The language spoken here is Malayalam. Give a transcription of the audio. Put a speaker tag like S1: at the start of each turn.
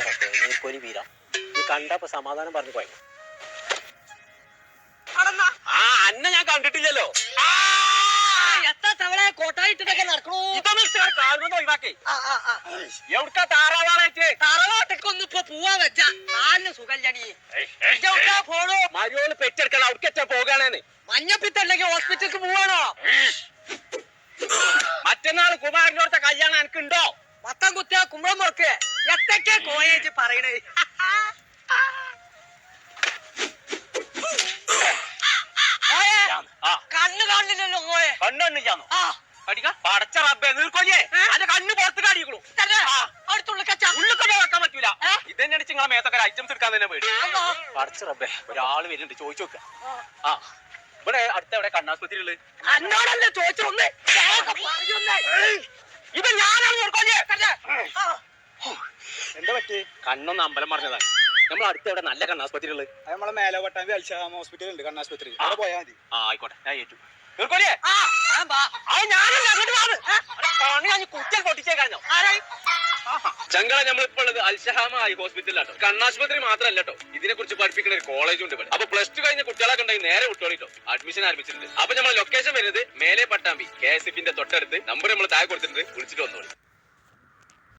S1: പടച്ചറപ്പേ നീ പൊരി വീര. നീ കണ്ടപ്പോ സമാധാനം പറഞ്ഞു പോയി. ആ അന്നെ ഞാൻ കണ്ടിട്ടില്ലല്ലോ.
S2: എത്ര തവണ കോട്ടായിട്ടൊക്കെ നടക്കണു?
S1: ഇതൊന്നും കാണുന്നത് ഒഴിവാക്കി. എവിടുക്കാ താറാവാളേറ്റ്?
S2: തറവാട്ടൊക്കെ ഇപ്പൊ പോവാ വെച്ച കാലിന് സുഖല്ലടി പോണു?
S1: മരുവോൾ പെറ്റെടുക്കണം. അവിടേക്ക് പോകാണേന്ന്
S2: മഞ്ഞപ്പിത്തല്ലെങ്കിൽ ഹോസ്പിറ്റലിക്ക് പോവാണോ?
S1: മറ്റന്നാൾ കുമാരനോടത്തെ കല്യാണം എനിക്കുണ്ടോ?
S2: മത്തം കുത്തിയ കുമ്പളം മുറക്ക്. എത്തൊക്കെ കോയേജ് പറയണേ? കണ്ണ് കാണില്ലല്ലോ കോയെ.
S1: കണ്ണൊന്നില്ലാന്നോ
S2: ആ.
S1: അടിക്ക പടച്ച റബ്ബേ നീർക്കൊല്ലേ
S2: ഏ?
S1: അന്റെ കണ്ണ് പുറത്ത് കാണിക്കണു. വെക്കാൻ പറ്റൂല? ഇതന്നെ അടിച്ച് നിങ്ങളെ മേത്തൊക്കെ ഐറ്റംസ് എടുക്കാൻ തന്നെ പേടി. പടച്ച റബ്ബേ ഒരാൾ വരുന്നുണ്ട്. ചോദിച്ചു നോക്ക. ആ. ഇവിടെ അടുത്ത എവിടെ? കണ്ണാസ്പത്രി ഉള്ളത്.
S2: അന്നോടല്ലേ ചോദിച്ചൊന്ന്
S1: ഇത് ഞാനാണ് നീർക്കൊല്ലേ
S3: പറ്റി
S1: കണ്ണൊന്ന് അമ്പലം പറഞ്ഞതാണ് നമ്മൾ അടുത്ത് എവിടെ നല്ല കണ്ണാസ്പത്രി ഉള്ളത്?
S3: അത് നമ്മളെ മേലെ വട്ടാമ്പി അൽഷാം ഹോസ്പിറ്റൽ ഉണ്ട് കണ്ണാശുപത്രി അവിടെ പോയാൽ മതി.
S1: ആ ആയിക്കോട്ടെ. ഞാൻ ഏറ്റു.
S2: ആരായി?
S1: ചങ്കള നമ്മളിപ്പോ ഉള്ളത് അൽഷഹാമ ഐ ഹോസ്പിറ്റലിലാട്ടോ കണ്ണാശുപത്രി മാത്രമല്ല കേട്ടോ ഇതിനെ കുറിച്ച് പഠിപ്പിക്കുന്ന ഒരു കോളേജ് ഉണ്ട് ഇവിടെ. അപ്പൊ പ്ലസ് ടു കഴിഞ്ഞ കുട്ടികളൊക്കെ ഉണ്ടെങ്കിൽ നേരെ വിട്ടോളിട്ടോ. അഡ്മിഷൻ ആരംഭിച്ചിട്ടുണ്ട്. അപ്പൊ നമ്മളെ ലൊക്കേഷൻ വരുന്നത് മേലെ പട്ടാമ്പി കെ എസ് എഫിന്റെ തൊട്ടടുത്ത്. നമ്പർ നമ്മൾ താഴെ കൊടുത്തിട്ടുണ്ട്. വിളിച്ചിട്ട് വന്നോളി.